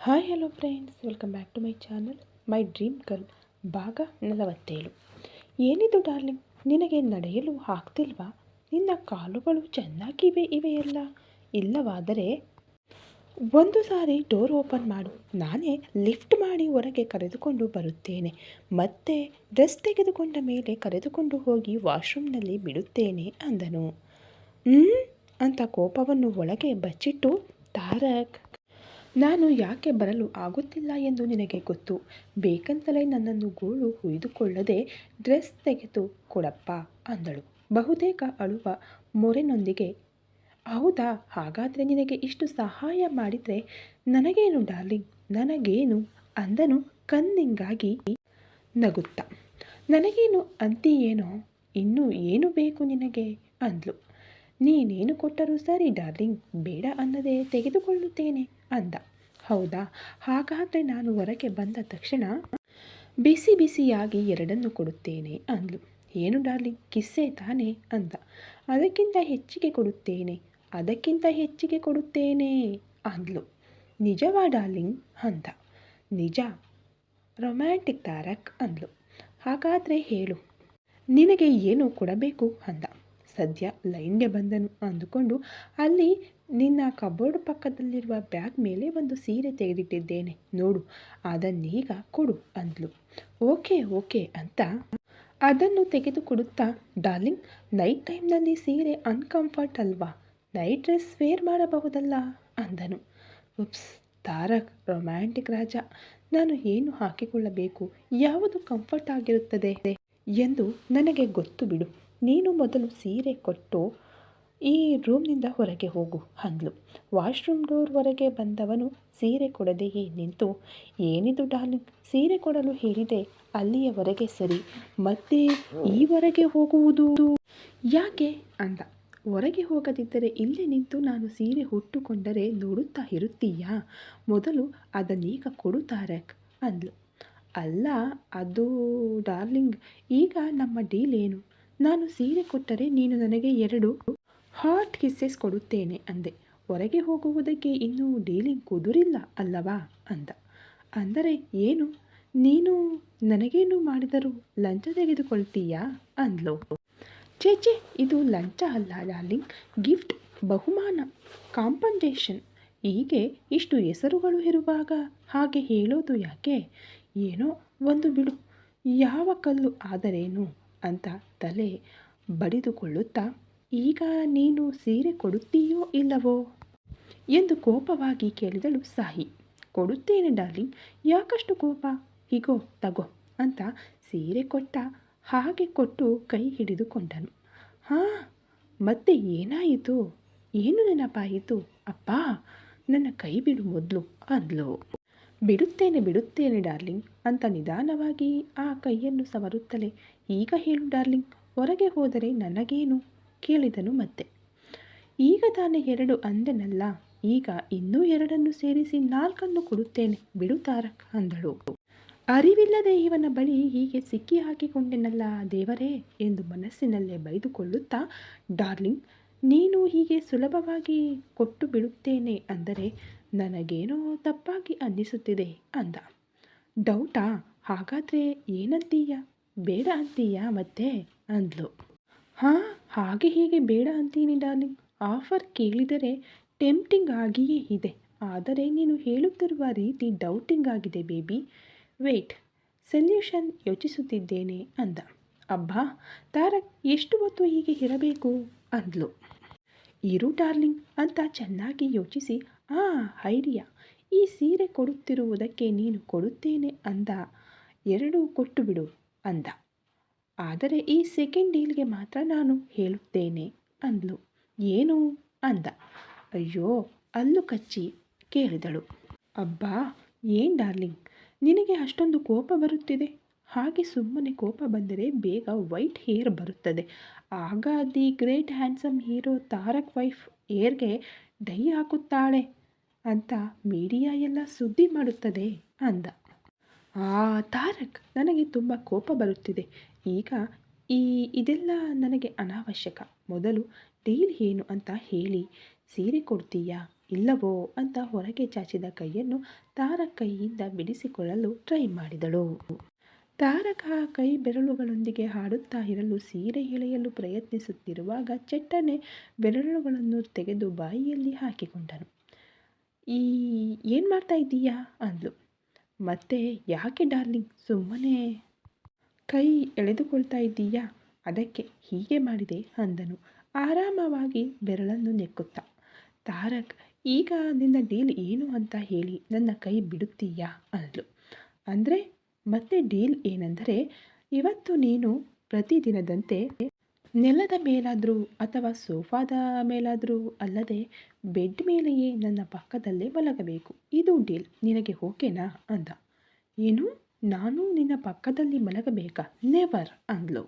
Hi hello friends welcome back to my channel my dream girl ಭಾಗ ನಲವತ್ತೇಳು. ಏನಿದು darling ನಿನಗೆ ನಡೆಯಲು ಆಗ್ತಿಲ್ವಾ? ನಿನ್ನ ಕಾಲುಗಳು ಚೆನ್ನಾಗಿವೆ ಇವೆಯಲ್ಲ? ಇಲ್ಲವಾದರೆ ಒಂದು ಸಾರಿ ಡೋರ್ ಓಪನ್ ಮಾಡು. ನಾನೇ ಲಿಫ್ಟ್ ಮಾಡಿ ಹೊರಗೆ ಕರೆದುಕೊಂಡು ಬರುತ್ತೇನೆ. ಮತ್ತೆ ಡ್ರೆಸ್ ತೆಗೆದುಕೊಂಡ ಮೇಲೆ ಕರೆದುಕೊಂಡು ಹೋಗಿ ವಾಶ್ರೂಮ್ನಲ್ಲಿ ಬಿಡುತ್ತೇನೆ ಅಂದನು. ಅಂತ ಕೋಪವನ್ನು ಒಳಗೆ ಬಚ್ಚಿಟ್ಟು, ತಾರಕ್ ನಾನು ಯಾಕೆ ಬರಲು ಆಗುತ್ತಿಲ್ಲ ಎಂದು ನಿನಗೆ ಗೊತ್ತು. ಬೇಕಂತಲೇ ನನ್ನನ್ನು ಗೋಳು ಹುಯ್ದುಕೊಳ್ಳದೆ ಡ್ರೆಸ್ ತೆಗೆದು ಕೊಡಪ್ಪ ಅಂದಳು. ಬಹುತೇಕ ಅಳುವ ಮೊರೆನೊಂದಿಗೆ, ಹೌದಾ? ಹಾಗಾದರೆ ನಿನಗೆ ಇಷ್ಟು ಸಹಾಯ ಮಾಡಿದರೆ ನನಗೇನು ಡಾರ್ಲಿಂಗ್? ನನಗೇನು? ಅಂದನು ಕನ್ನಿಂಗಾಗಿ ನಗುತ್ತಾ. ನನಗೇನು ಅಂತೀಯೇನೋ? ಇನ್ನೂ ಏನು ಬೇಕು ನಿನಗೆ? ಅಂದ್ಲು. ನೀನೇನು ಕೊಟ್ಟರೂ ಸರಿ ಡಾರ್ಲಿಂಗ್, ಬೇಡ ಅನ್ನದೇ ತೆಗೆದುಕೊಳ್ಳುತ್ತೇನೆ. ಅಂದ. ಹೌದಾ? ಹಾಗಾದರೆ ನಾನು ಹೊರಗೆ ಬಂದ ತಕ್ಷಣ ಬಿಸಿ ಬಿಸಿಯಾಗಿ ಎರಡನ್ನು ಕೊಡುತ್ತೇನೆ ಅಂದ್ಲು. ಏನು ಡಾರ್ಲಿಂಗ್? ಕಿಸ್ಸೆ ತಾನೇ ಅಂದ. ಅದಕ್ಕಿಂತ ಹೆಚ್ಚಿಗೆ ಕೊಡುತ್ತೇನೆ, ಅದಕ್ಕಿಂತ ಹೆಚ್ಚಿಗೆ ಕೊಡುತ್ತೇನೆ ಅಂದ್ಲು. ನಿಜವಾ ಡಾರ್ಲಿಂಗ್? ಅಂದ. ನಿಜ. ರೊಮ್ಯಾಂಟಿಕ್ ತಾರಕ್ ಅಂದ್ಲು. ಹಾಗಾದರೆ ಹೇಳು. ನಿನಗೆ ಏನು ಕೊಡಬೇಕು? ಅಂದ. ಸದ್ಯ ಲೈನ್ಗೆ ಬಂದನು ಅಂದುಕೊಂಡು ಅಲ್ಲಿ ನಿನ್ನ ಕಬೋರ್ಡ್ ಪಕ್ಕದಲ್ಲಿರುವ ಬ್ಯಾಗ್ ಮೇಲೆ ಒಂದು ಸೀರೆ ತೆಗೆದಿಟ್ಟಿದ್ದೇನೆ. ನೋಡು ಅದನ್ನೀಗ ಕೊಡು ಅಂದ್ಲು. ಓಕೆ ಓಕೆ ಅಂತ ಅದನ್ನು ತೆಗೆದುಕೊಡುತ್ತಾ, ಡಾರ್ಲಿಂಗ್, ನೈಟ್ ಟೈಮ್ನಲ್ಲಿ ಸೀರೆ ಅನ್ಕಂಫರ್ಟ್ ಅಲ್ವಾ? ನೈಟ್ ಡ್ರೆಸ್ ವೇರ್ ಮಾಡಬಹುದಲ್ಲ? ಅಂದನು. ಉಪ್ಸ್, ತಾರಕ್ ರೊಮ್ಯಾಂಟಿಕ್ ರಾಜ, ನಾನು ಏನು ಹಾಕಿಕೊಳ್ಳಬೇಕು? ಯಾವುದು ಕಂಫರ್ಟ್ ಆಗಿರುತ್ತದೆ? ಎಂದು ನನಗೆ ಗೊತ್ತು ಬಿಡು. ನೀನು ಮೊದಲು ಸೀರೆ ಕೊಟ್ಟು ಈ ರೂಮ್ನಿಂದ ಹೊರಗೆ ಹೋಗು ಅಂದ್ಲು ವಾಶ್ರೂಮ್ ಡೋರ್ ಹೊರಗೆ ಬಂದವನು ಸೀರೆ ಕೊಡದೆಯೇ ನಿಂತು, ಏನಿದು ಡಾರ್ಲಿಂಗ್ ಸೀರೆ ಕೊಡಲು ಹೇಳಿದೆ, ಅಲ್ಲಿಯವರೆಗೆ ಸರಿ. ಮತ್ತೆ ಈವರೆಗೆ ಹೋಗುವುದು? ಯಾಕೆ? ಅಂದ. ಹೊರಗೆ ಹೋಗದಿದ್ದರೆ ಇಲ್ಲೇ ನಿಂತು ನಾನು ಸೀರೆ ಹುಟ್ಟುಕೊಂಡರೆ ನೋಡುತ್ತಾ ಇರುತ್ತೀಯಾ? ಮೊದಲು ಅದನ್ನೀಗ ಕೊಡು ತಾರಕ್, ಅಂದ್ಲು. ಅಲ್ಲ, ಅದು ಡಾರ್ಲಿಂಗ್, ಈಗ ನಮ್ಮ ಡೀಲ್ ಏನು? ನಾನು ಸೀರೆ ಕೊಟ್ಟರೆ ನೀನು ನನಗೆ ಎರಡು ಹಾಟ್ ಕಿಸ್ಸೆಸ್ ಕೊಡುತ್ತೇನೆ ಅಂದೆ. ಹೊರಗೆ ಹೋಗುವುದಕ್ಕೆ ಇನ್ನೂ ಡೀಲಿಂಗ್ ಕುದುರಿಲ್ಲ ಅಲ್ಲವಾ ಅಂದ. ಅಂದರೆ ಏನು? ನೀನು ನನಗೇನು ಮಾಡಿದರೂ ಲಂಚ ತೆಗೆದುಕೊಳ್ತೀಯಾ ಅಂದ್ಲು. ಚೇಚೆ ಇದು ಲಂಚ ಅಲ್ಲ ಡಾರ್ಲಿಂಗ್. ಗಿಫ್ಟ್, ಬಹುಮಾನ, ಕಾಂಪನ್ಸೇಷನ್. ಹೀಗೆ ಇಷ್ಟು ಹೆಸರುಗಳು ಇರುವಾಗ ಹಾಗೆ ಹೇಳೋದು ಯಾಕೆ? ಏನೋ ಒಂದು ಬಿಡು, ಯಾವ ಕಲ್ಲು ಆದರೇನು? ಅಂತ ತಲೆ ಬಡಿದುಕೊಳ್ಳುತ್ತಾ ಈಗ ನೀನು ಸೀರೆ ಕೊಡುತ್ತೀಯೋ ಇಲ್ಲವೋ? ಎಂದು ಕೋಪವಾಗಿ ಕೇಳಿದಳು ಸಾಹಿ. ಕೊಡುತ್ತೇನೆ ಡಾರ್ಲಿಂಗ್, ಯಾಕಷ್ಟು ಕೋಪ? ಹೀಗೋ, ತಗೋ ಅಂತ ಸೀರೆ ಕೊಟ್ಟ ಹಾಗೆ ಕೊಟ್ಟು ಕೈ ಹಿಡಿದುಕೊಂಡನು. ಹಾಂ, ಮತ್ತೆ ಏನಾಯಿತು? ಏನು ನೆನಪಾಯಿತು? ಅಪ್ಪ, ನನ್ನ ಕೈ ಬಿಡು ಮೊದಲು, ಅಂದ್ಲು. ಬಿಡುತ್ತೇನೆ ಬಿಡುತ್ತೇನೆ ಡಾರ್ಲಿಂಗ್ ಅಂತ ನಿಧಾನವಾಗಿ ಆ ಕೈಯನ್ನು ಸವರುತ್ತಲೇ, ಈಗ ಹೇಳು ಡಾರ್ಲಿಂಗ್, ಹೊರಗೆ ಹೋದರೆ ನನಗೇನು? ಕೇಳಿದನು ಮತ್ತೆ, ಈಗ ತಾನೇ ಎರಡು ಅಂದೆನಲ್ಲ, ಈಗ ಇನ್ನೂ ಎರಡನ್ನು ಸೇರಿಸಿ ನಾಲ್ಕನ್ನು ಕೊಡುತ್ತೇನೆ, ಬಿಡು ತಾರಕ್, ಅಂದಳು. ಅರಿವಿಲ್ಲದೆ ಇವನ ಬಳಿ ಹೀಗೆ ಸಿಕ್ಕಿ ಹಾಕಿಕೊಂಡೆನಲ್ಲ ದೇವರೇ, ಎಂದು ಮನಸ್ಸಿನಲ್ಲೇ ಬೈದುಕೊಳ್ಳುತ್ತಾ, ಡಾರ್ಲಿಂಗ್, ನೀನು ಹೀಗೆ ಸುಲಭವಾಗಿ ಕೊಟ್ಟು ಬಿಡುತ್ತೇನೆ ಅಂದರೆ ನನಗೇನೋ ತಪ್ಪಾಗಿ ಅನ್ನಿಸುತ್ತಿದೆ, ಅಂದ. ಡೌಟಾ, ಹಾಗಾದರೆ ಏನಂತೀಯ? ಬೇಡ ಅಂತೀಯ ಮತ್ತೆ, ಅಂದ್ಲು. ಹಾಂ, ಹಾಗೆ ಹೀಗೆ ಬೇಡ ಅಂತೀನಿ ಡಾರ್ಲಿಂಗ್. ಆಫರ್ ಕೇಳಿದರೆ ಟೆಂಪ್ಟಿಂಗ್ ಆಗಿಯೇ ಇದೆ. ಆದರೆ ನೀನು ಹೇಳುತ್ತಿರುವ ರೀತಿ ಡೌಟಿಂಗ್ ಆಗಿದೆ ಬೇಬಿ. ವೆಯ್ಟ್ ಸೊಲ್ಯೂಷನ್ ಯೋಚಿಸುತ್ತಿದ್ದೇನೆ ಅಂದ. ಅಬ್ಬಾ, ತಾರಕ್, ಎಷ್ಟು ಹೊತ್ತು ಹೀಗೆ ಇರಬೇಕು? ಅಂದ್ಲು. ಇರು ಡಾರ್ಲಿಂಗ್ ಅಂತ ಚೆನ್ನಾಗಿ ಯೋಚಿಸಿ, ಆ, ಐಡಿಯಾ. ಈ ಸೀರೆ ಕೊಡುತ್ತಿರುವುದಕ್ಕೆ ನೀನು ಕೊಡುತ್ತೇನೆ ಅಂದ. ಎರಡೂ ಕೊಟ್ಟು ಬಿಡು, ಅಂದ. ಆದರೆ ಈ ಸೆಕೆಂಡ್ ಡೀಲ್ಗೆ ಮಾತ್ರ ನಾನು ಹೇಳುತ್ತೇನೆ ಅಂದ್ಲು. ಏನು? ಅಂದ. ಅಯ್ಯೋ, ಅಲ್ಲು ಕಚ್ಚಿ ಕೇಳಿದಳು. ಅಬ್ಬಾ, ಏನು ಡಾರ್ಲಿಂಗ್? ನಿನಗೆ ಅಷ್ಟೊಂದು ಕೋಪ ಬರುತ್ತಿದೆ? ಹಾಗೆ ಸುಮ್ಮನೆ ಕೋಪ ಬಂದರೆ ಬೇಗ ವೈಟ್ ಹೇರ್ ಬರುತ್ತದೆ. ಆಗ the great handsome hero Tarak wife ಏರ್ಗೆ dye ಹಾಕುತ್ತಾಳೆ ಅಂತ ಮೀಡಿಯಾ ಎಲ್ಲ ಸುದ್ದಿ ಮಾಡುತ್ತದೆ, ಅಂದ. ಆ, ತಾರಕ್, ನನಗೆ ತುಂಬ ಕೋಪ ಬರುತ್ತಿದೆ. ಈಗ ಈ ಇದೆಲ್ಲ ನನಗೆ ಅನಾವಶ್ಯಕ. ಮೊದಲು ಡೀಲ್ ಏನು ಅಂತ ಹೇಳಿ. ಸೀರೆ ಕೊಡ್ತೀಯಾ? ಇಲ್ಲವೋ? ಅಂತ ಹೊರಗೆ ಚಾಚಿದ ಕೈಯನ್ನು ತಾರ ಕೈಯಿಂದ ಬಿಡಿಸಿಕೊಳ್ಳಲು ಟ್ರೈ ಮಾಡಿದಳು. ತಾರಕ ಕೈ ಬೆರಳುಗಳೊಂದಿಗೆ ಹಾಡುತ್ತಾ ಇರಲು ಸೀರೆ ಎಳೆಯಲು ಪ್ರಯತ್ನಿಸುತ್ತಿರುವಾಗ ಚಟ್ಟನೆ ಬೆರಳುಗಳನ್ನು ತೆಗೆದು ಬಾಯಿಯಲ್ಲಿ ಹಾಕಿಕೊಂಡನು. ಈ, ಏನು ಮಾಡ್ತಾ ಇದ್ದೀಯಾ? ಅಂದಳು ಮತ್ತೆ ಯಾಕೆ ಡಾರ್ಲಿಂಗ್? ಸುಮ್ಮನೆ ಕೈ ಎಳೆದುಕೊಳ್ತಾ ಇದ್ದೀಯಾ? ಅದಕ್ಕೆ ಹೀಗೆ ಮಾಡಿದೆ ಅಂದನು. ಆರಾಮವಾಗಿ ಬೆರಳನ್ನು ನೆಕ್ಕುತ್ತಾ. ತಾರಕ್, ಈಗ ನಿನ್ನ ಡೀಲ್ ಏನು ಅಂತ ಹೇಳಿ ನನ್ನ ಕೈ ಬಿಡುತ್ತೀಯಾ? ಅಂದಳು ಅಂದರೆ, ಮತ್ತೆ ಡೀಲ್ ಏನೆಂದರೆ, ಇವತ್ತು ನೀನು ಪ್ರತಿದಿನದಂತೆ ನೆಲದ ಮೇಲಾದರೂ ಅಥವಾ ಸೋಫಾದ ಮೇಲಾದರೂ ಅಲ್ಲದೆ ಬೆಡ್ ಮೇಲೆಯೇ ನನ್ನ ಪಕ್ಕದಲ್ಲೇ ಮಲಗಬೇಕು. ಇದು ಡೀಲ್. ನಿನಗೆ ಓಕೆನಾ? ಅಂದ. ಏನು? ನಾನು ನಿನ್ನ ಪಕ್ಕದಲ್ಲಿ ಮಲಗಬೇಕಾ? ನೆವರ್ ಅಂದ್ಲು.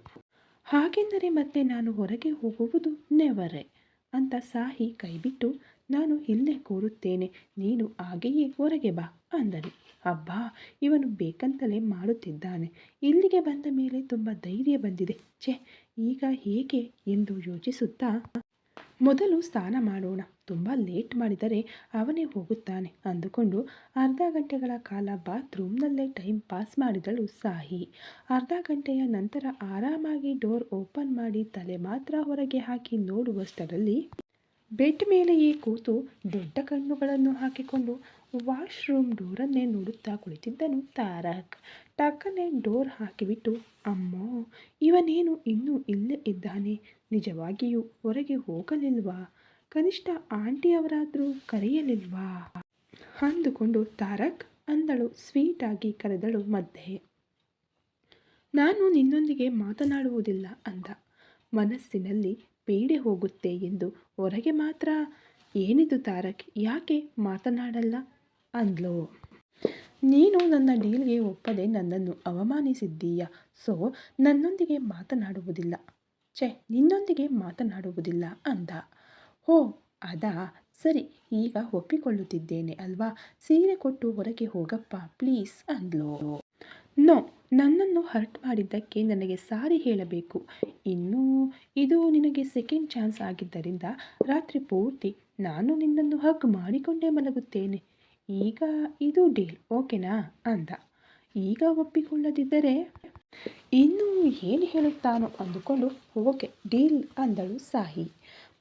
ಹಾಗೆಂದರೆ ಮತ್ತೆ ನಾನು ಹೊರಗೆ ಹೋಗುವುದು ನೆವರೇ ಅಂತ ಸಾಹಿ ಕೈಬಿಟ್ಟು, ನಾನು ಇಲ್ಲೇ ಕೂರುತ್ತೇನೆ, ನೀನು ಹಾಗೆಯೇ ಹೊರಗೆ ಬಾ ಅಂದನು ಅಬ್ಬಾ, ಇವನು ಬೇಕಂತಲೇ ಮಾಡುತ್ತಿದ್ದಾನೆ. ಇಲ್ಲಿಗೆ ಬಂದ ಮೇಲೆ ತುಂಬ ಧೈರ್ಯ ಬಂದಿದೆ. ಛೆ, ಈಗ ಹೇಗೆ ಎಂದು ಯೋಚಿಸುತ್ತಾ ಮೊದಲು ಸ್ನಾನ ಮಾಡೋಣ. ತುಂಬ ಲೇಟ್ ಮಾಡಿದರೆ ಅವನೇ ಹೋಗುತ್ತಾನೆ ಅಂದುಕೊಂಡು ಅರ್ಧ ಗಂಟೆಗಳ ಕಾಲ ಬಾತ್ರೂಮ್ನಲ್ಲೇ ಟೈಮ್ ಪಾಸ್ ಮಾಡಿದಳು ಸಾಹಿ. ಅರ್ಧ ಗಂಟೆಯ ನಂತರ ಆರಾಮಾಗಿ ಡೋರ್ ಓಪನ್ ಮಾಡಿ ತಲೆ ಮಾತ್ರ ಹೊರಗೆ ಹಾಕಿ ನೋಡುವಷ್ಟರಲ್ಲಿ ಬೆಡ್ ಮೇಲೆಯೇ ಕೂತು ದೊಡ್ಡ ಕಣ್ಣುಗಳನ್ನು ಹಾಕಿಕೊಂಡು ವಾಶ್ರೂಮ್ ಡೋರನ್ನೇ ನೋಡುತ್ತಾ ಕುಳಿತಿದ್ದನು ತಾರಕ್. ಟಕ್ಕನೆ ಡೋರ್ ಹಾಕಿಬಿಟ್ಟು, ಅಮ್ಮೋ, ಇವನೇನು ಇನ್ನೂ ಇಲ್ಲೇ ಇದ್ದಾನೆ? ನಿಜವಾಗಿಯೂ ಹೊರಗೆ ಹೋಗಲಿಲ್ವಾ? ಕನಿಷ್ಠ ಆಂಟಿಯವರಾದರೂ ಕರೆಯಲಿಲ್ವಾ? ಅಂದುಕೊಂಡು ತಾರಕ್ ಅಂದಳು ಸ್ವೀಟಾಗಿ ಕರೆದಳು ಮಧ್ಯೆ. ನಾನು ನಿನ್ನೊಂದಿಗೆ ಮಾತನಾಡುವುದಿಲ್ಲ ಅಂದ. ಮನಸ್ಸಿನಲ್ಲಿ ಬೇಡೆ ಹೋಗುತ್ತೆ ಎಂದು ಹೊರಗೆ ಮಾತ್ರ ಏನಿದು ತಾರಕ್, ಯಾಕೆ ಮಾತನಾಡಲ್ಲ? ಅಂದ್ಲು. ನೀನು ನನ್ನ ಡೀಲ್ಗೆ ಒಪ್ಪದೆ ನನ್ನನ್ನು ಅವಮಾನಿಸಿದ್ದೀಯ? ಸೊ, ನನ್ನೊಂದಿಗೆ ಮಾತನಾಡುವುದಿಲ್ಲ. ಛೆ, ನಿನ್ನೊಂದಿಗೆ ಮಾತನಾಡುವುದಿಲ್ಲ ಅಂದ. ಹೋ, ಅದ, ಸರಿ, ಈಗ ಒಪ್ಪಿಕೊಳ್ಳುತ್ತಿದ್ದೇನೆ ಅಲ್ವಾ? ಸೀರೆ ಕೊಟ್ಟು ಹೊರಗೆ ಹೋಗಪ್ಪ, ಪ್ಲೀಸ್, ಅಂದ್ಲು. ನೋ, ನನ್ನನ್ನು ಹರ್ಟ್ ಮಾಡಿದ್ದಕ್ಕೆ ನನಗೆ ಸಾರಿ ಹೇಳಬೇಕು. ಇನ್ನೂ, ಇದು ನಿನಗೆ ಸೆಕೆಂಡ್ ಚಾನ್ಸ್ ಆಗಿದ್ದರಿಂದ ರಾತ್ರಿ ಪೂರ್ತಿ ನಾನು ನಿನ್ನನ್ನು ಹಗ್ ಮಾಡಿಕೊಂಡೇ ಮಲಗುತ್ತೇನೆ. ಈಗ ಇದು ಡೀಲ್ ಓಕೆನಾ ಅಂದ. ಈಗ ಒಪ್ಪಿಕೊಳ್ಳದಿದ್ದರೆ ಇನ್ನೂ ಏನು ಹೇಳುತ್ತಾನೋ ಅಂದುಕೊಂಡು ಓಕೆ ಡೀಲ್ ಅಂದಳು ಸಾಹಿ.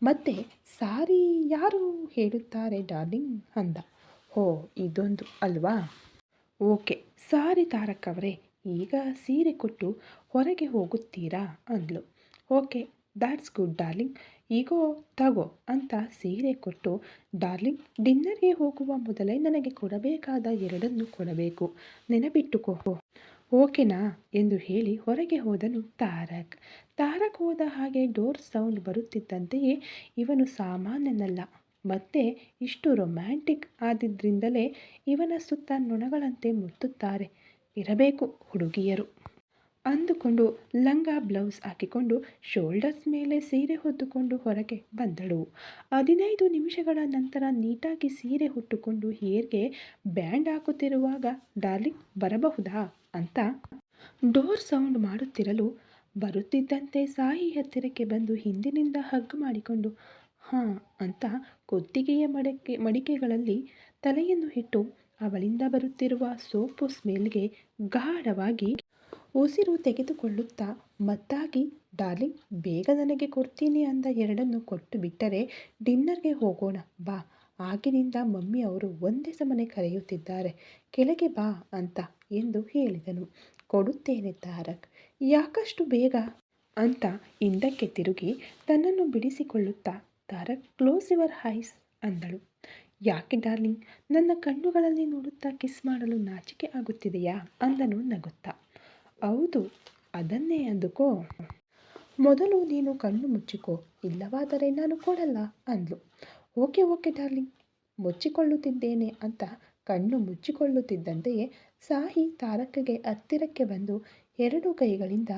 ಮತ್ತೆ ಸಾರಿ ಯಾರು ಹೇಳುತ್ತಾರೆ ಡಾರ್ಲಿಂಗ್ ಅಂದ. ಹೋ, ಇದೊಂದು ಅಲ್ವಾ? ಓಕೆ, ಸಾರಿ ತಾರಕ್ ಅವರೇ ಈಗ ಸೀರೆ ಕೊಟ್ಟು ಹೊರಗೆ ಹೋಗುತ್ತೀರಾ ಅಂದಳು ಓಕೆ ದ್ಯಾಟ್ಸ್ ಗುಡ್ ಡಾರ್ಲಿಂಗ್. ಈಗೋ, ತಗೋ ಅಂತ ಸೀರೆ ಕೊಟ್ಟು ಡಾರ್ಲಿಂಗ್ ಡಿನ್ನರ್ಗೆ ಹೋಗುವ ಮೊದಲೇ ನನಗೆ ಕೊಡಬೇಕಾದ ಎರಡನ್ನು ಕೊಡಬೇಕು. ನೆನಪಿಟ್ಟುಕೋ. ಓಕೆನಾ ಎಂದು ಹೇಳಿ ಹೊರಗೆ ಹೋದನು ತಾರಕ್. ತಾರಕ್ ಹೋದ ಹಾಗೆ ಡೋರ್ ಸೌಂಡ್ ಬರುತ್ತಿದ್ದಂತೆಯೇ ಇವನು ಸಾಮಾನ್ಯನಲ್ಲ. ಮತ್ತೆ ಇಷ್ಟು ರೊಮ್ಯಾಂಟಿಕ್ ಆದಿದ್ದರಿಂದಲೇ ಇವನ ಸುತ್ತ ನೊಣಗಳಂತೆ ಮುತ್ತುತ್ತಾರೆ. ಇರಬೇಕು ಹುಡುಗಿಯರು. ಅಂದುಕೊಂಡು ಲಂಗ ಬ್ಲೌಸ್ ಹಾಕಿಕೊಂಡು ಶೋಲ್ಡರ್ಸ್ ಮೇಲೆ ಸೀರೆ ಹೊತ್ತುಕೊಂಡು ಹೊರಗೆ ಬಂದಳು. ಹದಿನೈದು ನಿಮಿಷಗಳ ನಂತರ ನೀಟಾಗಿ ಸೀರೆ ಹುಟ್ಟುಕೊಂಡು ಹೇರ್ಗೆ ಬ್ಯಾಂಡ್ ಹಾಕುತ್ತಿರುವಾಗ, ಡಾರ್ಲಿಂಗ್, ಬರಬಹುದಾ? ಅಂತ ಡೋರ್ ಸೌಂಡ್ ಮಾಡುತ್ತಿರಲು ಬರುತ್ತಿದ್ದಂತೆ ಸಾಯಿ ಹತ್ತಿರಕ್ಕೆ ಬಂದು ಹಿಂದಿನಿಂದ ಹಗ್ ಮಾಡಿಕೊಂಡು, ಹಾಂ ಅಂತ ಕೊತ್ತಿಗೆಯ ಮಡಕೆ, ಮಡಿಕೆಗಳಲ್ಲಿ ತಲೆಯನ್ನು ಇಟ್ಟು ಅವಳಿಂದ ಬರುತ್ತಿರುವ ಸೋಪು ಸ್ಮೆಲ್ಗೆ ಗಾಢವಾಗಿ ಉಸಿರು ತೆಗೆದುಕೊಳ್ಳುತ್ತಾ, ಮತ್ತಾಗಿ, ಡಾರ್ಲಿಂಗ್, ಬೇಗ ನನಗೆ ಕೊಡ್ತೀನಿ ಅಂದ ಎರಡನ್ನು ಕೊಟ್ಟು ಬಿಟ್ಟರೆ, ಡಿನ್ನರ್ಗೆ ಹೋಗೋಣ, ಬಾ. ಆಗಿನಿಂದ ಮಮ್ಮಿ ಅವರು ಒಂದೇ ಸಮನೆ ಕರೆಯುತ್ತಿದ್ದಾರೆ. ಕೆಳಗೆ ಬಾ ಅಂತ ಎಂದು ಹೇಳಿದನು. ಕೊಡುತ್ತೇನೆ, ತಾರಕ್. ಯಾಕಷ್ಟು ಬೇಗ? ಅಂತ ಹಿಂದಕ್ಕೆ ತಿರುಗಿ, ತನ್ನನ್ನು ಬಿಡಿಸಿಕೊಳ್ಳುತ್ತಾ, ತಾರಕ್, ಕ್ಲೋಸ್ ಯುವರ್ ಹೈಸ್ ಅಂದಳು. ಯಾಕೆ, ಡಾರ್ಲಿಂಗ್? ನನ್ನ ಕಣ್ಣುಗಳಲ್ಲಿ ನೋಡುತ್ತಾ ಕಿಸ್ ಮಾಡಲು ನಾಚಿಕೆ ಆಗುತ್ತಿದೆಯಾ? ಅಂದನು ನಗುತ್ತಾ. ಹೌದು, ಅದನ್ನೇ ಅಂದುಕೋ. ಮೊದಲು ನೀನು ಕಣ್ಣು ಮುಚ್ಚಿಕೋ, ಇಲ್ಲವಾದರೆ ನಾನು ಕೊಡಲ್ಲ ಅಂದ್ಲು. Okay okay, darling. ಮುಚ್ಚಿಕೊಳ್ಳುತ್ತಿದ್ದೇನೆ ಅಂತ ಕಣ್ಣು ಮುಚ್ಚಿಕೊಳ್ಳುತ್ತಿದ್ದಂತೆಯೇ ಸಾಹಿ ತಾರಕಗೆ ಹತ್ತಿರಕ್ಕೆ ಬಂದು ಎರಡು ಕೈಗಳಿಂದ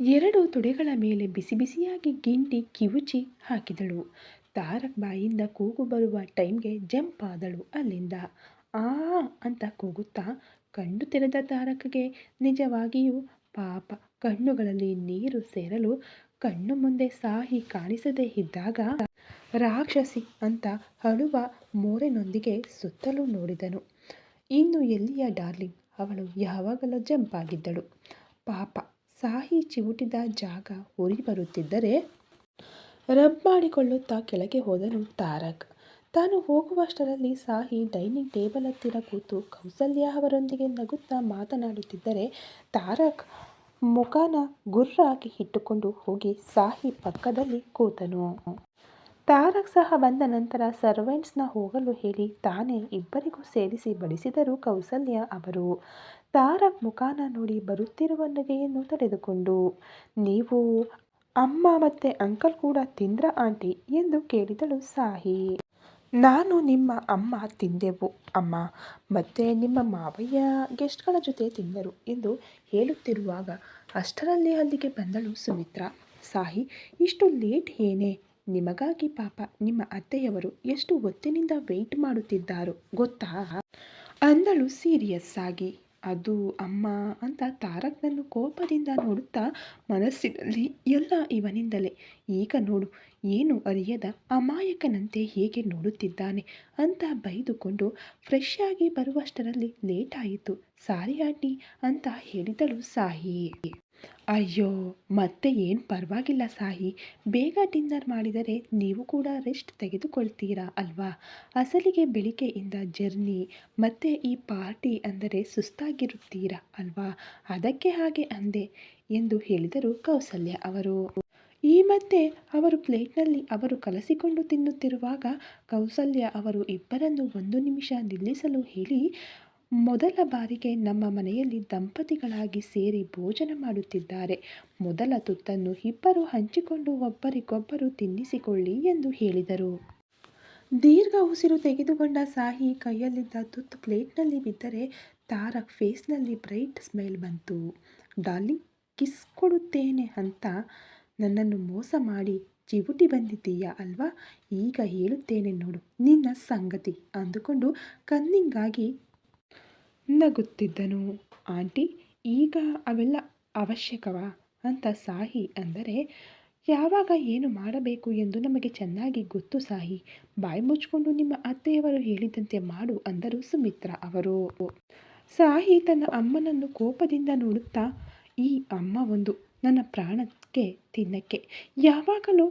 ಎರಡು ತುಡೆಗಳ ಮೇಲೆ ಬಿಸಿ ಬಿಸಿಯಾಗಿ ಗಿಂಡಿ ಕಿವುಚಿ ಹಾಕಿದಳು. ತಾರಕ್ ಬಾಯಿಂದ ಕೂಗು ಬರುವ ಟೈಮ್ಗೆ ಜಂಪ್ ಆದಳು ಅಲ್ಲಿಂದ. ಆ, ಅಂತ ಕೂಗುತ್ತಾ ಕಣ್ಣು ತೆರೆದ ತಾರಕಗೆ ನಿಜವಾಗಿಯೂ ಪಾಪ ಕಣ್ಣುಗಳಲ್ಲಿ ನೀರು ಸೇರಲು ಕಣ್ಣು ಮುಂದೆ ಸಾಹಿ ಕಾಣಿಸದೇ ಇದ್ದಾಗ ರಾಕ್ಷಸಿ ಅಂತ ಅಳುವ ಮೋರೆನೊಂದಿಗೆ ಸುತ್ತಲೂ ನೋಡಿದನು. ಇನ್ನು ಎಲ್ಲಿಯ ಡಾರ್ಲಿಂಗ್? ಅವಳು ಯಾವಾಗಲೂ ಜಂಪ್ ಆಗಿದ್ದಳು ಪಾಪ, ಸಾಹಿ ಚಿವುಟಿದ ಜಾಗ ಉರಿ ಬರುತ್ತಿದ್ದರೆ ರಬ್ ಮಾಡಿಕೊಳ್ಳುತ್ತಾ ಕೆಳಗೆ ಹೋದನು ತಾರಕ್. ತಾನು ಹೋಗುವಷ್ಟರಲ್ಲಿ ಸಾಹಿ ಡೈನಿಂಗ್ ಟೇಬಲ್ ಹತ್ತಿರ ಕೂತು ಕೌಸಲ್ಯ ಅವರೊಂದಿಗೆ ನಗುತ್ತಾ ಮಾತನಾಡುತ್ತಿದ್ದರೆ ತಾರಕ್ ಮುಖಾನ ಗುರ್ರಾಗಿ ಇಟ್ಟುಕೊಂಡು ಹೋಗಿ ಸಾಹಿ ಪಕ್ಕದಲ್ಲಿ ಕೂತನು. ತಾರಕ್ ಸಹ ಬಂದ ನಂತರ ಸರ್ವೆಂಟ್ಸ್ನ ಹೋಗಲು ಹೇಳಿ ತಾನೇ ಇಬ್ಬರಿಗೂ ಸೇರಿಸಿ ಬಡಿಸಿದರು ಕೌಸಲ್ಯ ಅವರು. ತಾರಕ್ ಮುಖಾನ ನೋಡಿ ಬರುತ್ತಿರುವ ನಗೆಯನ್ನು ತಡೆದುಕೊಂಡು, ನೀವು ಅಮ್ಮ ಮತ್ತೆ ಅಂಕಲ್ ಕೂಡ ತಿಂದ್ರ ಆಂಟಿ? ಎಂದು ಕೇಳಿದಳು ಸಾಹಿ. ನಾನು ನಿಮ್ಮ ಅಮ್ಮ ತಿಂದೆವು, ಅಮ್ಮ. ಮತ್ತೆ ನಿಮ್ಮ ಮಾವಯ್ಯ ಗೆಸ್ಟ್ಗಳ ಜೊತೆ ತಿಂದರು ಎಂದು ಹೇಳುತ್ತಿರುವಾಗ ಅಷ್ಟರಲ್ಲಿ ಅಲ್ಲಿಗೆ ಬಂದಳು ಸುಮಿತ್ರಾ. ಸಾಹಿ, ಇಷ್ಟು ಲೇಟ್ ಏನೇ? ನಿಮಗಾಗಿ ಪಾಪ ನಿಮ್ಮ ಅತ್ತೆಯವರು ಎಷ್ಟು ಹೊತ್ತಿನಿಂದ ವೆಯ್ಟ್ ಮಾಡುತ್ತಿದ್ದಾರೋ ಗೊತ್ತಾ? ಅಂದಳು ಸೀರಿಯಸ್ ಆಗಿ. ಅದು ಅಮ್ಮ ಅಂತ ತಾರಕ್ನನ್ನು ಕೋಪದಿಂದ ನೋಡುತ್ತಾ ಮನಸ್ಸಿನಲ್ಲಿ ಎಲ್ಲ ಇವನಿಂದಲೇ, ಈಗ ನೋಡು ಏನು ಅರಿಯದ ಅಮಾಯಕನಂತೆ ಹೇಗೆ ನೋಡುತ್ತಿದ್ದಾನೆ? ಅಂತ ಬೈದುಕೊಂಡು ಫ್ರೆಶ್ ಆಗಿ ಬರುವಷ್ಟರಲ್ಲಿ ಲೇಟ್ ಆಯಿತು. ಸಾರಿ ಆಂಟಿ ಅಂತ ಹೇಳಿದಳು ಸಾಹಿ. ಅಯ್ಯೋ, ಮತ್ತೆ ಏನು ಪರವಾಗಿಲ್ಲ ಸಾಹಿ. ಬೇಗ ಡಿನ್ನರ್ ಮಾಡಿದರೆ ನೀವು ಕೂಡ ರೆಸ್ಟ್ ತೆಗೆದುಕೊಳ್ತೀರಾ ಅಲ್ವಾ? ಅಸಲಿಗೆ ಬೆಳಿಗ್ಗೆಯಿಂದ ಜರ್ನಿ, ಮತ್ತೆ ಈ ಪಾರ್ಟಿ ಅಂದರೆ ಸುಸ್ತಾಗಿರುತ್ತೀರಾ ಅಲ್ವಾ? ಅದಕ್ಕೆ ಹಾಗೆ ಅಂದೆ ಎಂದು ಹೇಳಿದರು ಕೌಸಲ್ಯ ಅವರು. ಈ ಮಧ್ಯೆ ಅವರು ಪ್ಲೇಟ್ನಲ್ಲಿ ಅವರು ಕಲಸಿಕೊಂಡು ತಿನ್ನುತ್ತಿರುವಾಗ ಕೌಸಲ್ಯ ಅವರು ಇಬ್ಬರನ್ನು ಒಂದು ನಿಮಿಷ ನಿಲ್ಲಿಸಲು ಹೇಳಿ, ಮೊದಲ ಬಾರಿಗೆ ನಮ್ಮ ಮನೆಯಲ್ಲಿ ದಂಪತಿಗಳಾಗಿ ಸೇರಿ ಭೋಜನ ಮಾಡುತ್ತಿದ್ದಾರೆ. ಮೊದಲ ತುತ್ತನ್ನು ಇಬ್ಬರು ಹಂಚಿಕೊಂಡು ಒಬ್ಬರಿಗೊಬ್ಬರು ತಿನ್ನಿಸಿಕೊಳ್ಳಿ ಎಂದು ಹೇಳಿದರು. ದೀರ್ಘ ಉಸಿರು ತೆಗೆದುಕೊಂಡ ಸಾಹಿ ಕೈಯಲ್ಲಿದ್ದ ತುತ್ತು ಪ್ಲೇಟ್ನಲ್ಲಿ ಬಿದ್ದರೆ ತಾರಕ್ ಫೇಸ್ನಲ್ಲಿ ಬ್ರೈಟ್ ಸ್ಮೈಲ್ ಬಂತು. ಡಾರ್ಲಿಂಗ್, ಕಿಸ್ ಕೊಡುತ್ತೇನೆ ಅಂತ ನನ್ನನ್ನು ಮೋಸ ಮಾಡಿ ಚಿವುಟಿ ಬಂದಿದ್ದೀಯಾ ಅಲ್ವಾ? ಈಗ ಹೇಳುತ್ತೇನೆ ನೋಡು, ನಿನ್ನ ಸಂಗತಿ ಅಂದುಕೊಂಡು ಕನ್ನಿಂಗಾಗಿ ನಗುತ್ತಿದ್ದನು. ಆಂಟಿ, ಈಗ ಅವೆಲ್ಲ ಅವಶ್ಯಕವಾ? ಅಂತ ಸಾಹಿ ಅಂದರೆ, ಯಾವಾಗ ಏನು ಮಾಡಬೇಕು ಎಂದು ನಮಗೆ ಚೆನ್ನಾಗಿ ಗೊತ್ತು ಸಾಹಿ. ಬಾಯಿ ಮುಚ್ಚಿಕೊಂಡು ನಿಮ್ಮ ಅತ್ತೆಯವರು ಹೇಳಿದಂತೆ ಮಾಡು ಅಂದರು ಸುಮಿತ್ರ ಅವರು. ಸಾಹಿ ತನ್ನ ಅಮ್ಮನನ್ನು ಕೋಪದಿಂದ ನೋಡುತ್ತಾ, ಈ ಅಮ್ಮ ಒಂದು ನನ್ನ ಪ್ರಾಣಕ್ಕೆ ತಿನ್ನಕ್ಕೆ. ಯಾವಾಗಲೂ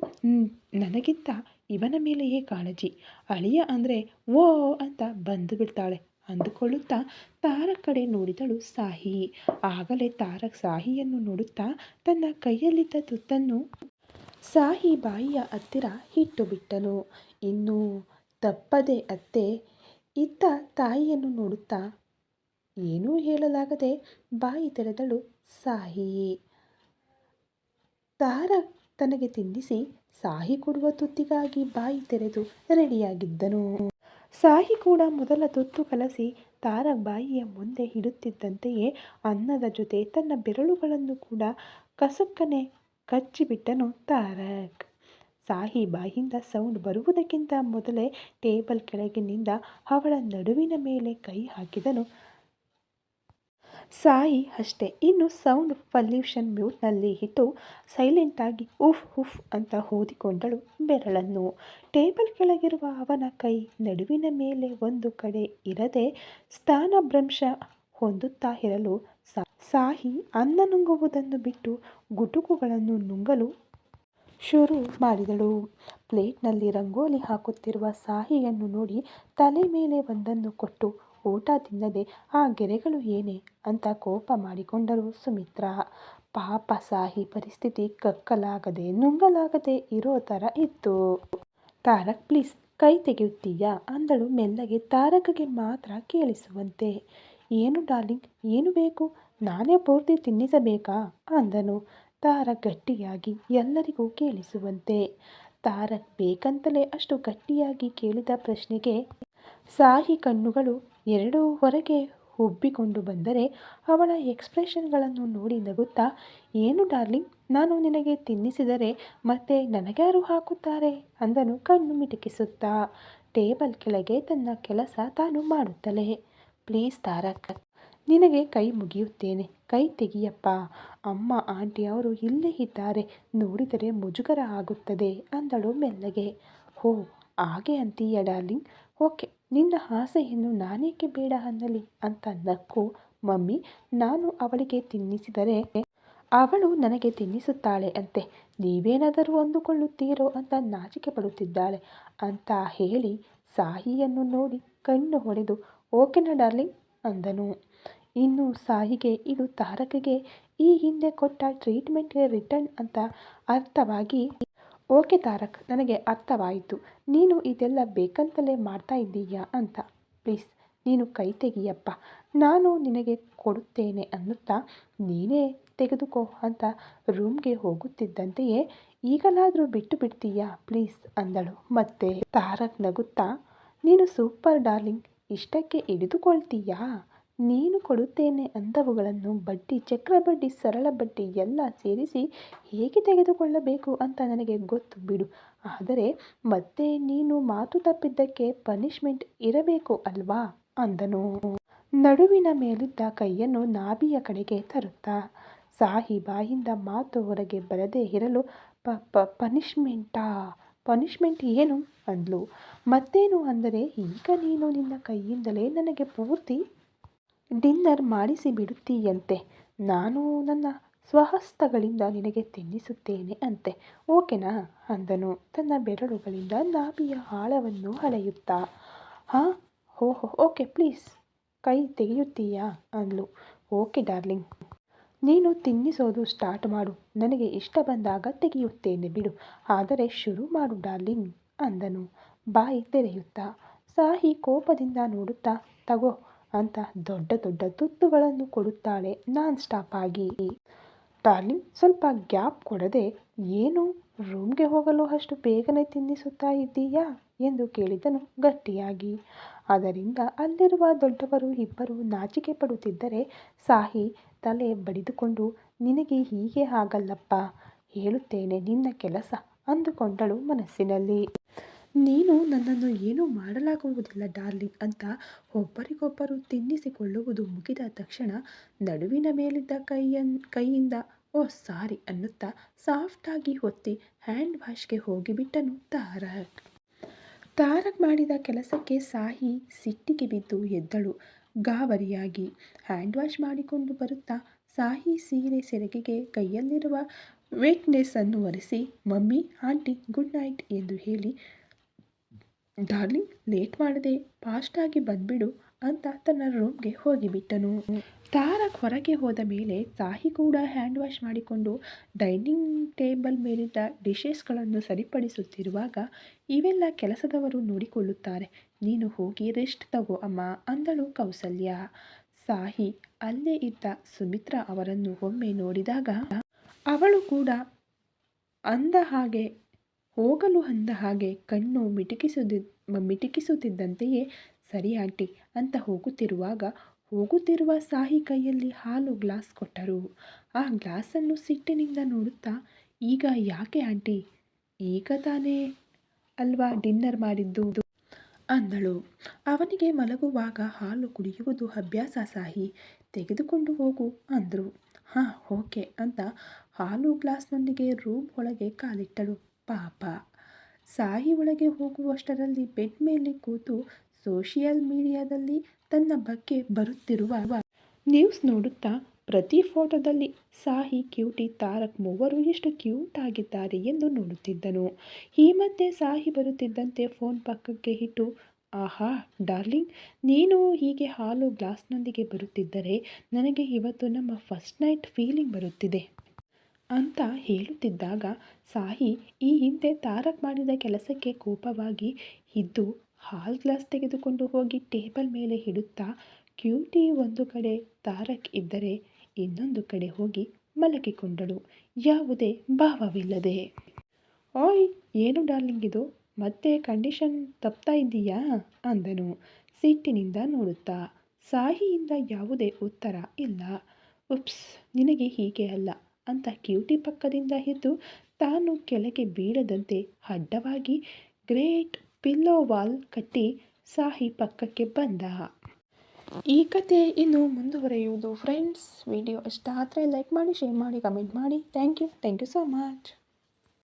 ನನಗಿಂತ ಇವನ ಮೇಲೆಯೇ ಕಾಳಜಿ. ಅಳಿಯ ಅಂದರೆ ಓ, ಅಂತ ಬಂದು ಬಿಡ್ತಾಳೆ. ಅಂದುಕೊಳ್ಳುತ್ತಾ ತಾರಕ್ ಕಡೆ ನೋಡಿದಳು ಸಾಹಿ. ಆಗಲೇ ತಾರಕ್ ಸಾಹಿಯನ್ನು ನೋಡುತ್ತಾ ತನ್ನ ಕೈಯಲ್ಲಿದ್ದ ತುತ್ತನ್ನು ಸಾಹಿ ಬಾಯಿಯ ಹತ್ತಿರ ಇಟ್ಟು ಬಿಟ್ಟನು. ಇನ್ನು ತಪ್ಪದೆ ಅತ್ತೆ. ಇದ್ದ ತಾಯಿಯನ್ನು ನೋಡುತ್ತಾ ಏನೂ ಹೇಳಲಾಗದೆ ಬಾಯಿ ತೆರೆದಳು ಸಾಹಿ. ತಾರಕ್ ತನಗೆ ತಿನ್ನಿಸಿ ಸಾಹಿ ಕೊಡುವ ತುತ್ತಿಗಾಗಿ ಬಾಯಿ ತೆರೆದು ರೆಡಿಯಾಗಿದ್ದನು. ಸಾಹಿ ಕೂಡ ಮೊದಲ ತುತ್ತು ಕಲಸಿ ತಾರ ಬಾಯಿಯ ಮುಂದೆ ಇಡುತ್ತಿದ್ದಂತೆಯೇ ಅನ್ನದ ಜೊತೆ ತನ್ನ ಬೆರಳುಗಳನ್ನು ಕೂಡ ಕಸಕ್ಕನೆ ಕಚ್ಚಿಬಿಟ್ಟನು ತಾರಕ್. ಸಾಹಿ ಬಾಯಿಂದ ಸೌಂಡ್ ಬರುವುದಕ್ಕಿಂತ ಮೊದಲೇ ಟೇಬಲ್ ಕೆಳಗಿನಿಂದ ಅವಳ ನಡುವಿನ ಮೇಲೆ ಕೈ ಹಾಕಿದನು ಸಾಯಿ ಅಷ್ಟೇ. ಇನ್ನು ಸೌಂಡ್ ಪಲ್ಯೂಷನ್ ಮ್ಯೂಟ್ನಲ್ಲಿ ಇಟ್ಟು ಸೈಲೆಂಟಾಗಿ ಉಫ್ ಉಫ್ ಅಂತ ಓದಿಕೊಂಡಳು ಬೆರಳನ್ನು. ಟೇಬಲ್ ಕೆಳಗಿರುವ ಅವನ ಕೈ ನಡುವಿನ ಮೇಲೆ ಒಂದು ಕಡೆ ಇರದೆ ಸ್ಥಾನಭ್ರಂಶ ಹೊಂದುತ್ತಾ ಇರಲು ಸಾಹಿ ಅನ್ನ ನುಂಗುವುದನ್ನು ಬಿಟ್ಟು ಗುಟುಕುಗಳನ್ನು ನುಂಗಲು ಶುರು ಮಾಡಿದಳು. ಪ್ಲೇಟ್ನಲ್ಲಿ ರಂಗೋಲಿ ಹಾಕುತ್ತಿರುವ ಸಾಹಿಯನ್ನು ನೋಡಿ ತಲೆ ಮೇಲೆ ಒಂದನ್ನು ಕೊಟ್ಟು ಊಟ ತಿನ್ನದೆ, ಆ ಗೆರೆಗಳು ಏನೇ? ಅಂತ ಕೋಪ ಮಾಡಿಕೊಂಡರು ಸುಮಿತ್ರ. ಪಾಪ ಸಾಹಿ ಪರಿಸ್ಥಿತಿ ಕಕ್ಕಲಾಗದೆ ನುಂಗಲಾಗದೆ ಇರೋ ಥರ ಇತ್ತು. ತಾರಕ್ ಪ್ಲೀಸ್ ಕೈ ತೆಗೆಯುತ್ತೀಯಾ? ಅಂದಳು ಮೆಲ್ಲಗೆ ತಾರಕ್ಗೆ ಮಾತ್ರ ಕೇಳಿಸುವಂತೆ. ಏನು ಡಾರ್ಲಿಂಗ್? ಏನು ಬೇಕು? ನಾನೇ ಪೂರ್ತಿ ತಿನ್ನಿಸಬೇಕಾ? ಅಂದನು ತಾರಕ್ ಗಟ್ಟಿಯಾಗಿ ಎಲ್ಲರಿಗೂ ಕೇಳಿಸುವಂತೆ. ತಾರಕ್ ಬೇಕಂತಲೇ ಅಷ್ಟು ಗಟ್ಟಿಯಾಗಿ ಕೇಳಿದ ಪ್ರಶ್ನೆಗೆ ಸಾಹಿ ಕಣ್ಣುಗಳು ಎರಡೂ ಹೊರಗೆ ಉಬ್ಬಿಕೊಂಡು ಬಂದರೆ ಅವಳ ಎಕ್ಸ್ಪ್ರೆಷನ್ಗಳನ್ನು ನೋಡಿ ನಗುತ್ತಾ, ಏನು ಡಾರ್ಲಿಂಗ್, ನಾನು ನಿನಗೆ ತಿನ್ನಿಸಿದರೆ ಮತ್ತೆ ನನಗ್ಯಾರು ಹಾಕುತ್ತಾರೆ? ಅಂದನು ಕಣ್ಣು ಮಿಟುಕಿಸುತ್ತಾ, ಟೇಬಲ್ ಕೆಳಗೆ ತನ್ನ ಕೆಲಸ ತಾನು ಮಾಡುತ್ತಲೇ. ಪ್ಲೀಸ್ ತಾರಕ್, ನಿನಗೆ ಕೈ ಮುಗಿಯುತ್ತೇನೆ, ಕೈ ತೆಗಿಯಪ್ಪ. ಅಮ್ಮ, ಆಂಟಿ ಅವರು ಇಲ್ಲೇ ಇದ್ದಾರೆ, ನೋಡಿದರೆ ಮುಜುಗರ ಆಗುತ್ತದೆ ಅಂದಳು ಮೆಲ್ಲಗೆ. ಹೋ ಹಾಗೆ ಅಂತೀಯ ಡಾರ್ಲಿಂಗ್? ಓಕೆ, ನಿನ್ನ ಆಸೆಯನ್ನು ನಾನೇಕೆ ಬೇಡ ಅನ್ನಲಿ? ಅಂತ ನಕ್ಕು ಮಮ್ಮಿ, ನಾನು ಅವಳಿಗೆ ತಿನ್ನಿಸಿದರೆ ಅವಳು ನನಗೆ ತಿನ್ನಿಸುತ್ತಾಳೆ ಅಂತೆ. ನೀವೇನಾದರೂ ಅಂದುಕೊಳ್ಳುತ್ತೀರೋ ಅಂತ ನಾಚಿಕೆ ಪಡುತ್ತಿದ್ದಾಳೆ ಅಂತ ಹೇಳಿ ಸಾಹಿಯನ್ನು ನೋಡಿ ಕಣ್ಣು ಹೊಡೆದು, ಓಕೆನಾ ಡಾರ್ಲಿಂಗ್? ಅಂದನು. ಇನ್ನು ಸಾಹಿಗೆ ಇದು ತಾರಕಿಗೆ ಈ ಹಿಂದೆ ಕೊಟ್ಟ ಟ್ರೀಟ್ಮೆಂಟ್ಗೆ ರಿಟರ್ನ್ ಅಂತ ಅರ್ಥವಾಗಿ ಓಕೆ ತಾರಕ್, ನನಗೆ ಅರ್ಥವಾಯಿತು. ನೀನು ಇದೆಲ್ಲ ಬೇಕಂತಲೇ ಮಾಡ್ತಾ ಇದ್ದೀಯಾ ಅಂತ. ಪ್ಲೀಸ್, ನೀನು ಕೈ ತೆಗಿಯಪ್ಪ. ನಾನು ನಿನಗೆ ಕೊಡುತ್ತೇನೆ ಅನ್ನುತ್ತಾ, ನೀನೇ ತೆಗೆದುಕೋ ಅಂತ ರೂಮ್ಗೆ ಹೋಗುತ್ತಿದ್ದಂತೆಯೇ ಈಗಲಾದರೂ ಬಿಟ್ಟು ಬಿಡ್ತೀಯಾ ಪ್ಲೀಸ್ ಅಂದಳು. ಮತ್ತೆ ತಾರಕ್ ನಗುತ್ತಾ, ನೀನು ಸೂಪರ್ ಡಾರ್ಲಿಂಗ್, ಇಷ್ಟಕ್ಕೆ ಹಿಡಿದುಕೊಳ್ತೀಯಾ? ನೀನು ಕೊಡುತ್ತೇನೆ ಅಂದವುಗಳನ್ನು ಬಡ್ಡಿ ಚಕ್ರ ಬಡ್ಡಿ ಸರಳ ಬಡ್ಡಿ ಎಲ್ಲ ಸೇರಿಸಿ ಹೇಗೆ ತೆಗೆದುಕೊಳ್ಳಬೇಕು ಅಂತ ನನಗೆ ಗೊತ್ತು. ಬಿಡು. ಆದರೆ ಮತ್ತೆ ನೀನು ಮಾತು ತಪ್ಪಿದ್ದಕ್ಕೆ ಪನಿಷ್ಮೆಂಟ್ ಇರಬೇಕು ಅಲ್ವಾ? ಅಂದನು. ನಡುವಿನ ಮೇಲಿದ್ದ ಕೈಯನ್ನು ನಾಭಿಯ ಕಡೆಗೆ ತರುತ್ತಾ ಸಾಹಿ ಬಾಯಿಂದ ಮಾತು ಹೊರಗೆ ಬರದೇ ಇರಲು, ಪ ಪ, ಪನಿಷ್ಮೆಂಟಾ? ಪನಿಷ್ಮೆಂಟ್ ಏನು? ಅಂದ್ಲು. ಮತ್ತೇನು? ಅಂದರೆ ಈಗ ನೀನು ನಿನ್ನ ಕೈಯಿಂದಲೇ ನನಗೆ ಪೂರ್ತಿ ಡಿನ್ನರ್ ಮಾಡಿಸಿ ಬಿಡುತ್ತೀಯಂತೆ ನಾನು ನನ್ನ ಸ್ವಹಸ್ತಗಳಿಂದ ನಿನಗೆ ತಿನ್ನಿಸುತ್ತೇನೆ ಅಂತೆ. ಓಕೆನಾ? ಅಂದನು. ತನ್ನ ಬೆರಳುಗಳಿಂದ ನಾಭಿಯ ಆಳವನ್ನು ಅಳೆಯುತ್ತಾ. ಹಾಂ? ಹೋ ಹೋ, ಓಕೆ, ಪ್ಲೀಸ್. ಕೈ ತೆಗೆಯುತ್ತೀಯಾ? ಅಂದ್ಲು. Okay, darling. ನೀನು ತಿನ್ನಿಸೋದು ಸ್ಟಾರ್ಟ್ ಮಾಡು. ನನಗೆ ಇಷ್ಟ ಬಂದಾಗ ತೆಗೆಯುತ್ತೇನೆ ಬಿಡು. ಆದರೆ ಶುರು ಮಾಡು, ಡಾರ್ಲಿಂಗ್, ಅಂದನು. ಬಾಯಿ ತೆರೆಯುತ್ತಾ. ಸಾಹಿ ಕೋಪದಿಂದ ನೋಡುತ್ತಾ. ತಗೋ ಅಂತ ದೊಡ್ಡ ದೊಡ್ಡ ತುತ್ತುಗಳನ್ನು ಕೊಡುತ್ತಾಳೆ. ನಾನ್ ಸ್ಟಾಪ್ ಆಗಿ. ಡಾರ್ಲಿಂಗ್ ಸ್ವಲ್ಪ ಗ್ಯಾಪ್ ಕೊಡದೆ ಏನು? ರೂಮ್ಗೆ ಹೋಗಲು ಅಷ್ಟು ಬೇಗನೆ ತಿನ್ನಿಸುತ್ತಾ ಇದ್ದೀಯಾ? ಎಂದು ಕೇಳಿದನು ಗಟ್ಟಿಯಾಗಿ. ಅದರಿಂದ ಅಲ್ಲಿರುವ ದೊಡ್ಡವರು ಇಬ್ಬರು ನಾಚಿಕೆ ಪಡುತ್ತಿದ್ದರೆ ಸಾಹಿ ತಲೆ ಬಡಿದುಕೊಂಡು, ನಿನಗೆ ಹೀಗೆ ಆಗಲ್ಲಪ್ಪ, ಹೇಳುತ್ತೇನೆ ನಿನ್ನ ಕೆಲಸ ಅಂದುಕೊಂಡಳು ಮನಸ್ಸಿನಲ್ಲಿ. ನೀನು ನನ್ನನ್ನು ಏನೂ ಮಾಡಲಾಗುವುದಿಲ್ಲ, ಡಾರ್ಲಿಂಗ್ ಅಂತ ಒಬ್ಬರಿಗೊಬ್ಬರು ತಿನ್ನಿಸಿಕೊಳ್ಳುವುದು ಮುಗಿದ ತಕ್ಷಣ ನಡುವಿನ ಮೇಲಿದ್ದ ಕೈಯನ್, ಕೈಯಿಂದ ಓ ಸಾರಿ ಅನ್ನುತ್ತಾ ಸಾಫ್ಟಾಗಿ ಹೊತ್ತಿ ಹ್ಯಾಂಡ್ ವಾಶ್ಗೆ ಹೋಗಿಬಿಟ್ಟನು ತಾರಕ್. ತಾರಕ್ ಮಾಡಿದ ಕೆಲಸಕ್ಕೆ ಸಾಹಿ ಸಿಟ್ಟಿಗೆ ಬಿದ್ದು ಎದ್ದಳು. ಗಾಬರಿಯಾಗಿ ಹ್ಯಾಂಡ್ ವಾಶ್ ಮಾಡಿಕೊಂಡು ಬರುತ್ತಾ ಸಾಹಿ ಸೀರೆ ಸೆರಗಿಗೆ ಕೈಯಲ್ಲಿರುವ ವೇಟ್ನೆಸ್ಸನ್ನು ಒರೆಸಿ, ಮಮ್ಮಿ, ಆಂಟಿ, ಗುಡ್ ನೈಟ್ ಎಂದು ಹೇಳಿ ಡಾರ್ಲಿಂಗ್ ಲೇಟ್ ಮಾಡದೆ ಫಾಸ್ಟಾಗಿ ಬಂದ್ಬಿಡು ಅಂತ ತನ್ನ ರೂಮ್ಗೆ ಹೋಗಿಬಿಟ್ಟನು ತಾರಕ್ ಹೊರಗೆ ಹೋದ ಮೇಲೆ ಸಾಹಿ ಕೂಡ ಹ್ಯಾಂಡ್ ವಾಶ್ ಮಾಡಿಕೊಂಡು ಡೈನಿಂಗ್ ಟೇಬಲ್ ಮೇಲಿದ್ದ ಡಿಶಸ್ಗಳನ್ನು ಸರಿಪಡಿಸುತ್ತಿರುವಾಗ ಇವೆಲ್ಲ ಕೆಲಸದವರು ನೋಡಿಕೊಳ್ಳುತ್ತಾರೆ. ನೀನು ಹೋಗಿ ರೆಸ್ಟ್ ತಗೋ ಅಮ್ಮ ಅಂದಳು ಕೌಸಲ್ಯ. ಸಾಹಿ ಅಲ್ಲೇ ಇದ್ದ ಸುಮಿತ್ರಾ ಅವರನ್ನು ಒಮ್ಮೆ ನೋಡಿದಾಗ ಅವಳು ಕೂಡ ಅಂದ ಹಾಗೆ ಹೋಗಲು ಅಂದ ಹಾಗೆ ಕಣ್ಣು ಮಿಟುಕಿಸುದಿ, ಮಿಟುಕಿಸುತ್ತಿದ್ದಂತೆಯೇ ಸರಿ ಆಂಟಿ ಅಂತ ಹೋಗುತ್ತಿರುವಾಗ ಹೋಗುತ್ತಿರುವ ಸಾಹಿ ಕೈಯಲ್ಲಿ ಹಾಲು ಗ್ಲಾಸ್ ಕೊಟ್ಟರು. ಆ ಗ್ಲಾಸನ್ನು ಸಿಟ್ಟಿನಿಂದ ನೋಡುತ್ತಾ, ಈಗ ಯಾಕೆ ಆಂಟಿ? ಈಗ ತಾನೇ ಅಲ್ವಾ ಡಿನ್ನರ್ ಮಾಡಿದ್ದು? ಅಂದಳು. ಅವನಿಗೆ ಮಲಗುವಾಗ ಹಾಲು ಕುಡಿಯುವುದು ಅಭ್ಯಾಸ ಸಾಹಿ. ತೆಗೆದುಕೊಂಡು ಹೋಗು ಅಂದರು. ಹಾಂ, ಓಕೆ ಅಂತ ಹಾಲು ಗ್ಲಾಸ್ನೊಂದಿಗೆ ರೂಮ್ ಒಳಗೆ ಕಾಲಿಟ್ಟಳು. ಪಾಪ. ಸಾಯಿ ಒಳಗೆ ಹೋಗುವಷ್ಟರಲ್ಲಿ ಬೆಡ್ ಮೇಲೆ ಕೂತು ಸೋಷಿಯಲ್ ಮೀಡಿಯಾದಲ್ಲಿ ತನ್ನ ಬಗ್ಗೆ ಬರುತ್ತಿರುವ ನ್ಯೂಸ್ ನೋಡುತ್ತಾ ಪ್ರತಿ ಫೋಟೋದಲ್ಲಿ ಸಾಹಿ ಕ್ಯೂಟಿ ತಾರಕ್ ಮೂವರು ಎಷ್ಟು ಕ್ಯೂಟ್ ಆಗಿದ್ದಾರೆ ಎಂದು ನೋಡುತ್ತಿದ್ದನು. ಈ ಮಧ್ಯೆ ಸಾಹಿ ಬರುತ್ತಿದ್ದಂತೆ ಫೋನ್ ಪಕ್ಕಕ್ಕೆ ಇಟ್ಟು, ಆಹಾ, ಡಾರ್ಲಿಂಗ್, ನೀನು ಹೀಗೆ ಹಾಲು ಗ್ಲಾಸ್ನೊಂದಿಗೆ ಬರುತ್ತಿದ್ದರೆ ನನಗೆ ಇವತ್ತು ನಮ್ಮ ಫಸ್ಟ್ ನೈಟ್ ಫೀಲಿಂಗ್ ಬರುತ್ತಿದೆ. ಅಂತ ಹೇಳುತ್ತಿದ್ದಾಗ ಸಾಹಿ ಈ ಹಿಂದೆ ತಾರಕ್ ಮಾಡಿದ ಕೆಲಸಕ್ಕೆ ಕೋಪವಾಗಿ ಇದ್ದು ಹಾಲ್ ಗ್ಲಾಸ್ ತೆಗೆದುಕೊಂಡು ಹೋಗಿ ಟೇಬಲ್ ಮೇಲೆ ಇಡುತ್ತಾ ಕ್ಯೂಟಿ ಒಂದು ಕಡೆ ತಾರಕ್ ಇದ್ದರೆ ಇನ್ನೊಂದು ಕಡೆ ಹೋಗಿ ಮಲಗಿಕೊಂಡಳು. ಯಾವುದೇ ಭಾವವಿಲ್ಲದೆ. ಓಯ್, ಏನು ಡಾರ್ಲಿಂಗ್ ಇದು? ಮತ್ತೆ ಕಂಡೀಷನ್ ತಪ್ತಾ ಇದ್ದೀಯಾ? ಅಂದನು. ಸಿಟ್ಟಿನಿಂದ ನೋಡುತ್ತಾ ಸಾಹಿಯಿಂದ ಯಾವುದೇ ಉತ್ತರ ಇಲ್ಲ. ಉಪ್ಸ್, ನಿನಗೆ ಹೀಗೆ ಅಲ್ಲ. ಅಂತ ಕ್ಯೂಟಿ ಪಕ್ಕದಿಂದ ಎದ್ದು ತಾನು ಕೆಳಗೆ ಬೀಳದಂತೆ ಅಡ್ಡವಾಗಿ ಗ್ರೇಟ್ ಪಿಲ್ಲೋ ವಾಲ್ ಕಟ್ಟಿ ಸಾಹಿ ಪಕ್ಕಕ್ಕೆ ಬಂದ. ಈ ಕತೆ ಇನ್ನು ಮುಂದುವರೆಯುವುದು. ಫ್ರೆಂಡ್ಸ್, ವಿಡಿಯೋ ಇಷ್ಟ ಆದರೆ ಲೈಕ್ ಮಾಡಿ, ಶೇರ್ ಮಾಡಿ, ಕಮೆಂಟ್ ಮಾಡಿ. Thank you. Thank you so much.